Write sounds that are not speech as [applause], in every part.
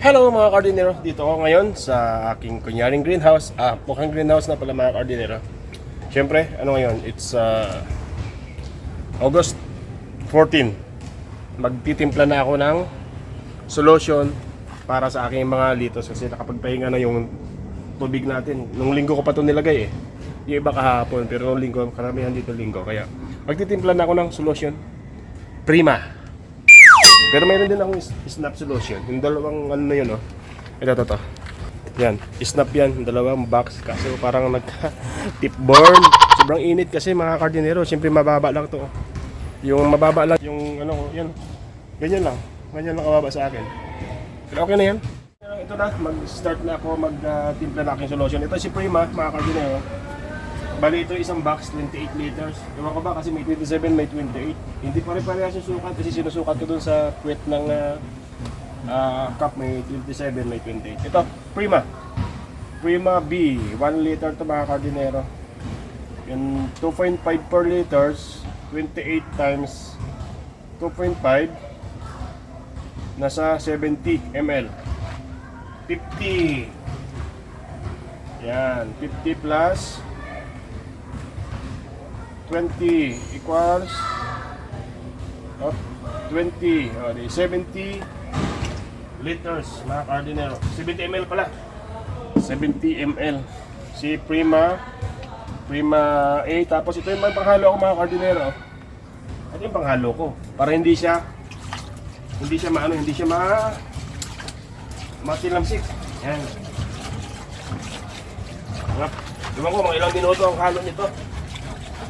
Hello mga kardinero, dito ako ngayon sa aking kunyaring greenhouse. Ah, mukhang greenhouse na pala mga kardinero. Siyempre, ano ngayon? It's uh, August 14. Magtitimpla na ako ng solution para sa aking mga litos kasi nakapagpahinga na yung tubig natin. Nung linggo ko pa ito nilagay eh. Yung iba kahapon, pero nung linggo, karamihan dito linggo. Kaya magtitimpla na ako ng solution. Prima. Pero mayroon din akong snap solution. Yung dalawang ano na yun, oh. Ito, ito, ito. Yan. Snap yan. Dalawang box. Kaso parang nag-tip [laughs] burn. Sobrang init kasi mga kardinero. Siyempre mababa lang to. oh. Yung mababa lang. Yung ano, yan. Ganyan lang. Ganyan lang kababa sa akin. Pero okay na yan. Ito na. Mag-start na ako mag-timpla na aking solution. Ito si Prima, mga kardinero. Bali ito isang box, 28 liters. Ewan ko ba kasi may 27, may 28. Hindi pare-parehas yung sukat kasi sinusukat ko dun sa puwet ng ah, ah, cup may 27, may 28. Ito, Prima. Prima B, 1 liter to mga kardinero. Yung 2.5 per liters, 28 times 2.5 nasa 70 ml. 50. Yan, 50 plus 20 equals oh, 20 oh, di 70 liters mga kardinero 70 ml pala. 70 ml si Prima Prima A. Tapos ito yung panghalo ko mga kardinero ano yung panghalo ko. Para hindi siya hindi siya maano hindi siya ma matilamsik. Yan. Diba ko mga ilang minuto ang halo nito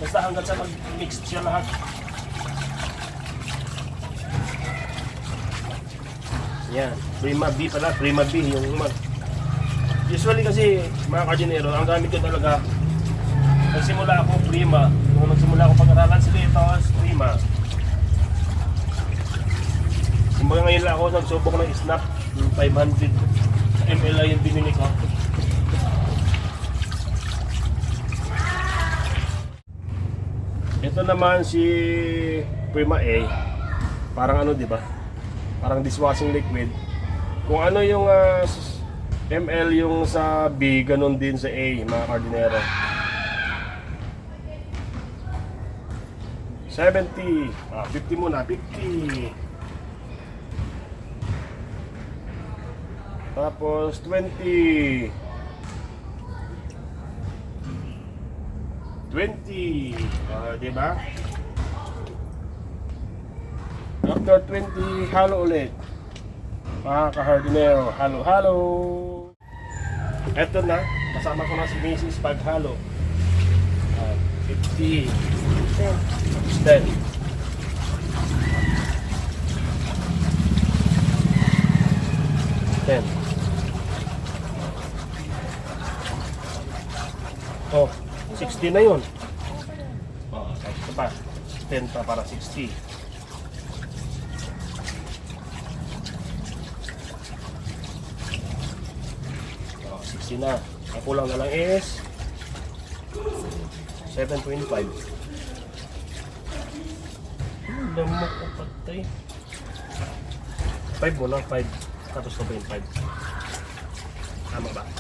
Basta hanggang sa mag-mix siya lahat. Yan. Prima B pala. Prima B yung mag... Usually kasi mga kardinero, ang gamit ko talaga nagsimula ako Prima. Nung nagsimula ako pag-aralan sila tapos Prima. Kumbaga ngayon lang ako nagsubok ng snap yung 500 ml yung binili ko. Ito naman si Prima A. Parang ano, 'di ba? Parang dishwashing liquid. Kung ano yung ah, s- ml yung sa B, ganun din sa A, mga kardinero. 70. Ah, 50 muna, 50. Tapos 20. 20. Ah, di ba? After 20, halo ulit. Mga ka-hardinero, halo-halo. Eto na, kasama ko na si Mrs. paghalo. Ah, 50. 10. Ten. Oh, 60 na yun. Oh, ito pa. 10 pa para 60. Oh, 60 na. Ang kulang na lang is 7.5. Hmm, lamok ko patay. 5 muna, 5. Tapos 2.5. Tama ba?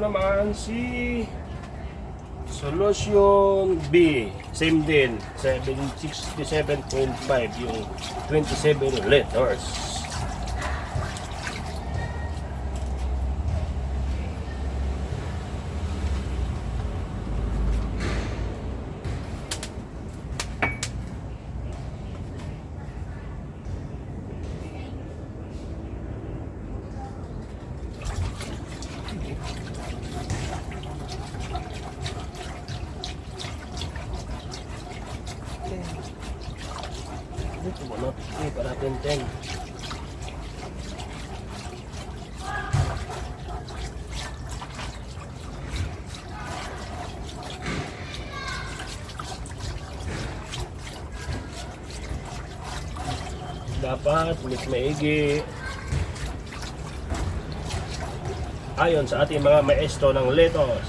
Naman si Solution B. Same din. 767.5 yung 27 liters. Dito mo na. Hindi 10. dapat mix maigi. Ayon sa ating mga maestro ng letos.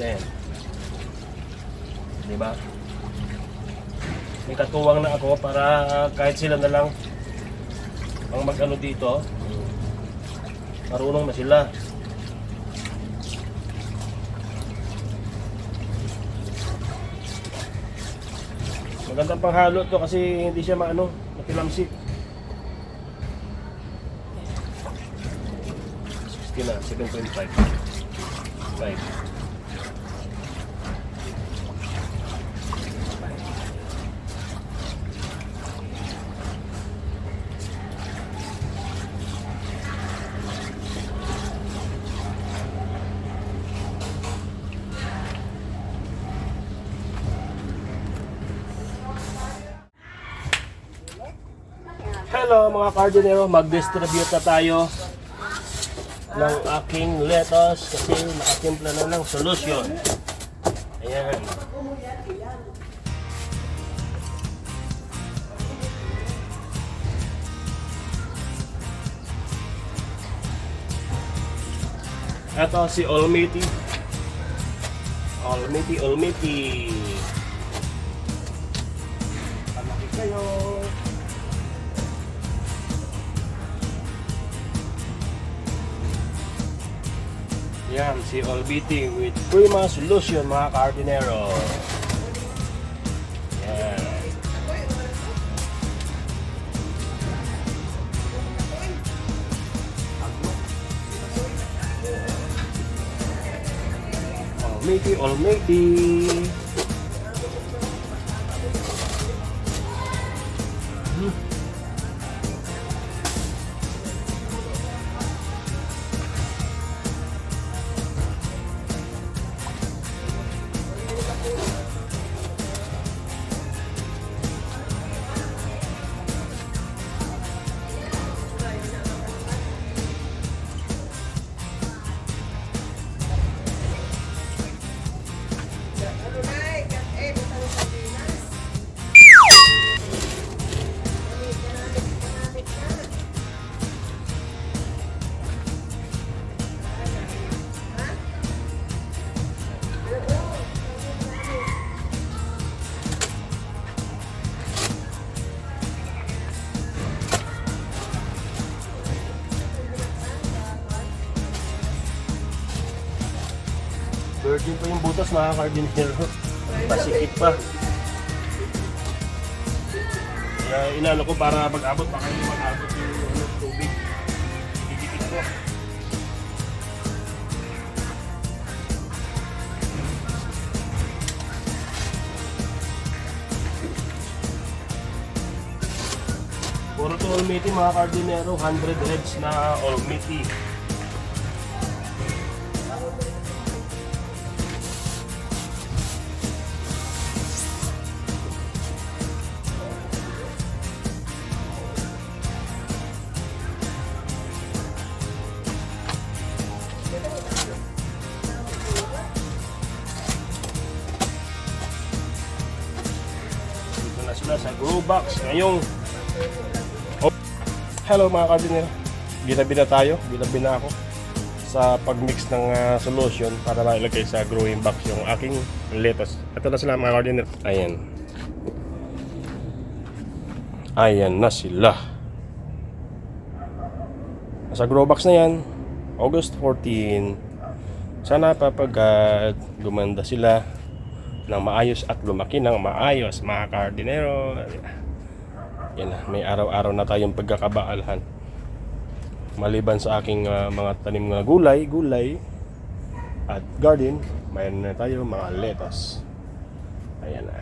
Yan. Di ba? May katuwang na ako para kahit sila na lang ang mag-ano dito, marunong na sila. Magandang panghalo to kasi hindi siya maano, mapilamsik. 60 na, 7.5. 5. Hello mga kardinero, mag-distribute na tayo ng aking lettuce kasi nakatimpla na ng solution. Ayan. Ito si Almighty. Almighty, Almighty. Palaki kayo. Yan, si Olbiti with Prima Solution mga kardinero. Yan. Olmiti, Olmiti. Virgin pa yung butas mga kardinero. Pasikip pa. Kaya inano ko para mag-abot baka hindi mag-abot yung ano, tubig. Didikit ko. Puro to Almaty mga kardinero, 100 heads na Almaty. Dito box ngayong oh. Hello mga kardinero Ginabi na tayo, ginabi na ako sa pagmix ng ah, solution para mailagay sa growing box yung aking lettuce. Ito na sila mga kardinero. Ayan. Ayan na sila. Sa grow box na yan, August 14. Sana papagad gumanda sila ng maayos at lumaki ng maayos mga kardinero. Yan may araw-araw na tayong pagkakabaalhan. Maliban sa aking ah, mga tanim na gulay, gulay at garden, mayroon na tayo mga lettuce. Ayan na.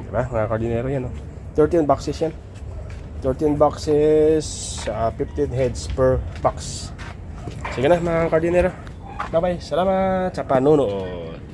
Diba, mga kardinero yan. Oh. 13 boxes yan. 13 boxes, ah, 15 heads per box. Sige na mga kardinero. Bye-bye. Salamat sa panunood.